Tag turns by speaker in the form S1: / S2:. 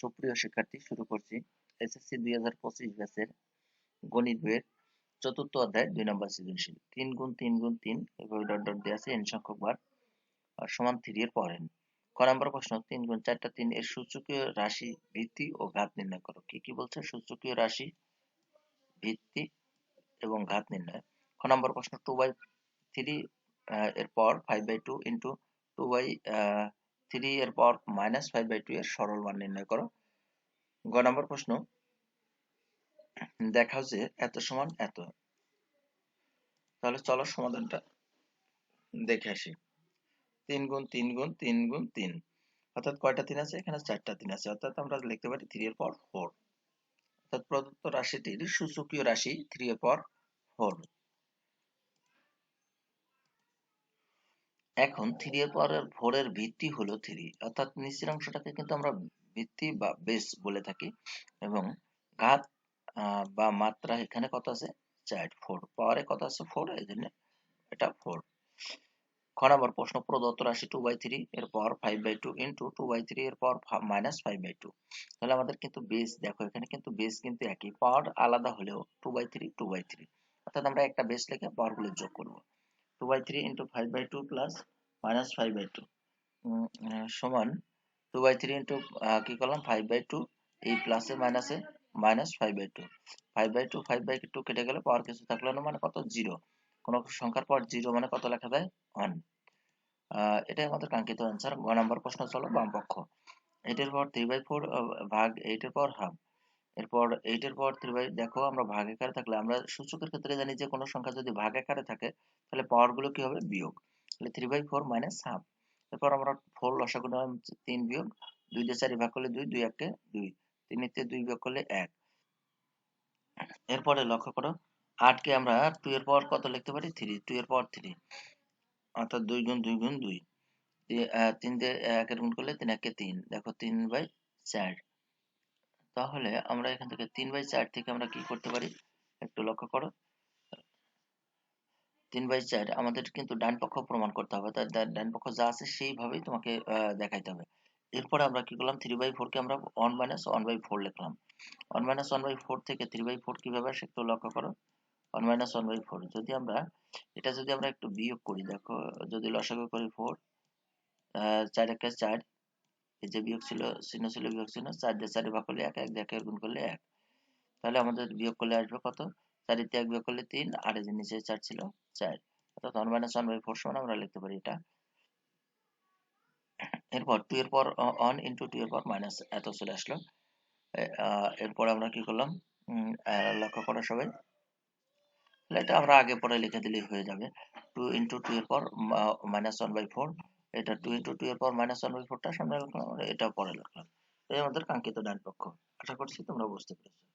S1: সুপ্রিয় শিক্ষার্থী, শুরু করছি। এসএসসি দুই হাজার পঁচিশ ব্যাচের গণিত বইয়ের চতুর্থ অধ্যায় দুই নম্বর সৃজনশীল। তিন গুণ তিন গুণ তিন, এভাবে ডট ডট দিয়ে আছে এন সংখ্যক বার সমান থ্রি এর পর এন ক নম্বর প্রশ্ন, তিন গুণ চারটা তিন এর সূচকীয় রাশি ভিত্তি ও ঘাত নির্ণয় করো। কি কি বলছে? সূচকীয় রাশি ভিত্তি এবং ঘাত নির্ণয়। খ নম্বর প্রশ্ন টু বাই থ্রি এর পর five by two into two by three এর পর মাইনাস ফাইভ বাই টু এর সরল মান নির্ণয় করো। গ নম্বর প্রশ্ন। দেখাও যে এত সমান এত। তাহলে চলো সমাধানটা দেখে আসি। তিন গুণ তিন গুণ তিন গুণ তিন। অর্থাৎ কয়টা তিন আছে? এখানে চারটা তিন আছে। অর্থাৎ আমরা লিখতে পারি থ্রি এর পর ফোর অর্থাৎ প্রদত্ত রাশিটির সূচকীয় রাশি থ্রি এর পর ফোর এখন থ্রি এর পরের ফোরের ভিত্তি হলো থ্রি অর্থাৎ নিচের অংশটাকে কিন্তু আমরা ভিত্তি বা বেস বলে থাকি এবং ঘাত বা মাত্রা এখানে কত আছে? চার ফোর পাওয়ারে কত আছে? ফোর এই জন্য এটা ফোর খ নম্বর প্রশ্ন, প্রদত্ত রাশি টু বাই থ্রি এর পর five by two into two by three এর পর মাইনাস ফাইভ বাই টু তাহলে আমাদের কিন্তু বেস দেখো এখানে কিন্তু বেস কিন্তু একই পাওয়ার আলাদা হলেও two by three two by three অর্থাৎ আমরা একটা বেস লিখে পাওয়ারগুলো যোগ করব। Two by three into five by two plus minus five by two সমান টু বাই থ্রি ইন্টু কি করলাম? ফাইভ বাই টু এই প্লাসে মাইনাসে minus five by two five by two five by two কেটে গেলে পাওয়ার কিছু থাকল না মানে কত? জিরো কোন সংখ্যার পর জিরো মানে কত লেখা যায়? ওয়ান এটাই আমাদের কাঙ্ক্ষিত অ্যান্সার গ নম্বর প্রশ্ন চলো বাম পক্ষ এইটের পর থ্রি বাই ফোর ভাগ এইটের পর হাফ এরপর এইটের পর থ্রি বাই দেখো আমরা ভাগ আকারে থাকলে আমরা সূচকের ক্ষেত্রে জানি যে কোনো সংখ্যা যদি ভাগ আকারে থাকে, তাহলে পাওয়ারগুলো কি হবে? বিয়োগ। তাহলে three by four minus half এরপর আমরা ফোর লসাগু তিন বিয়োগ, দুই দিয়ে চারি ভাগ করলে দুই দুই একে দুই। তিনেতে দুই বিয়োগ করলে এক। এরপরে লক্ষ্য করো আটকে আমরা টু এর পর কত লিখতে পারি? থ্রি টু এর পর থ্রি অর্থাৎ দুই গুণ দুই গুণ দুই। তিন দিয়ে এক একের গুণ করলে তিন একে তিন। দেখো তিন বাই চার। তাহলে আমরা এখান থেকে তিন বাই চার থেকে আমরা কি করতে পারি? একটু লক্ষ্য করো। তিন বাই চার, আমাদের কিন্তু ডান পক্ষ প্রমাণ করতে হবে। তার ডান পক্ষ যা আছে সেইভাবেই তোমাকে দেখাইতে হবে। এরপরে আমরা কি করলাম? থ্রি বাই ফোরকে আমরা one minus one by four লিখলাম। One minus one by four থেকে থ্রি বাই ফোর কীভাবে আসে একটু লক্ষ্য করো। One minus one by four যদি আমরা, এটা যদি আমরা একটু বিয়োগ করি, দেখো, যদি লসাগু করি ফোর চার একে চার এই যে বিয়োগ ছিল, চিহ্ন ছিল, বিয়োগ চিহ্ন, চার দিয়ে চারে ভাগ করলে এক এক দিয়ে একের গুণ করলে এক। তাহলে আমাদের বিয়োগ করলে আসবে কত? চারিতে এক বিয়োগ করলে তিন, আর এই যে নিচে চার ছিল, চার। অর্থাৎ one minus one by four সমান আমরা লিখতে পারি এটা। এরপর টু এর পর অন ইন্টু টু এর পর মাইনাস এত চলে আসলো। এরপর আমরা কি করলাম? লক্ষ্য করা সবাই। এটা আমরা আগে পরে লিখে দিলেই হয়ে যাবে। টু ইন্টু টু এর পর মাইনাস ওয়ান বাই ফোর এটা টু ইন্টু টু এর পর মাইনাস ওয়ান বাই ফোরটা সামনে রাখলাম এটা পরে রাখলাম। এই আমাদের কাঙ্ক্ষিত ডান পক্ষ আশা করছি তোমরা বুঝতে পেরেছ।